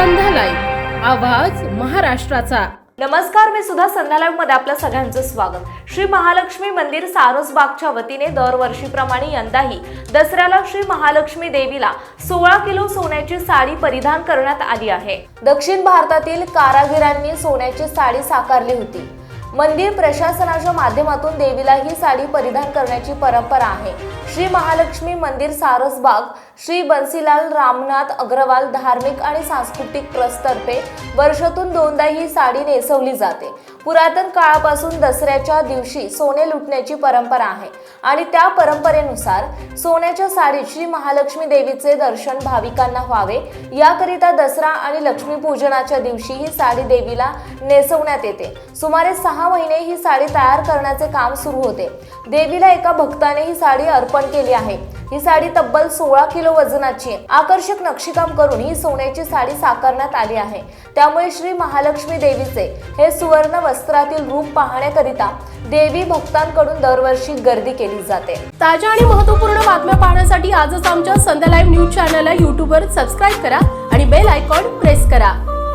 आवाज महाराष्ट्राचा. नमस्कार मी सुद्धा संध्या मध्ये आपल्या सगळ्यांचं स्वागत. श्री महालक्ष्मी मंदिर सारसबागच्या वतीने दरवर्षीप्रमाणे यंदाही दसऱ्याला श्री महालक्ष्मी देवीला सोळा किलो सोन्याची साडी परिधान करण्यात आली आहे. दक्षिण भारतातील कारागिरांनी सोन्याची साडी साकारली होती. मंदिर प्रशासनाच्या माध्यमातून देवीला ही साडी परिधान करण्याची परंपरा आहे. श्री महालक्ष्मी मंदिर सारसबाग श्री बन्सीलाल रामनाथ अग्रवाल धार्मिक आणि सांस्कृतिक ट्रस्टतर्फे वर्षातून दोनदा ही साडी नेसवली जाते. पुरातन काळापासून दसऱ्याच्या दिवशी सोने लुटण्याची परंपरा आहे. आणि त्या परंपरेनुसार सोन्याच्या साडीत श्री महालक्ष्मी देवीचे दर्शन भाविकांना व्हावे. याकरिता दसरा आणि लक्ष्मीपूजनाच्या दिवशी ही साडी देवीला नेसवण्यात येते. सुमारे सहा महिने ही साडी तयार करण्याचे काम सुरू होते. देवीला एका भक्ताने ही साडी अर्पण केली आहे. ही साडी तब्बल सोळा किलो वजनाची. आकर्षक नक्षीकाम करून ही सोन्याची साडी साकारण्यात आली आहे. त्यामुळे श्री महालक्ष्मी देवीचे हे सुवर्ण वस्त्रातील रूप पाहण्याकरिता देवी भक्तांकडून दरवर्षी गर्दी केली जाते. ताज्या आणि महत्त्वपूर्ण बातम्या पाहण्यासाठी आजच आमच्या संध्या लाईव्ह न्यूज चॅनलला यूट्यूबवर सबस्क्राईब करा आणि बेल आयकॉन प्रेस करा.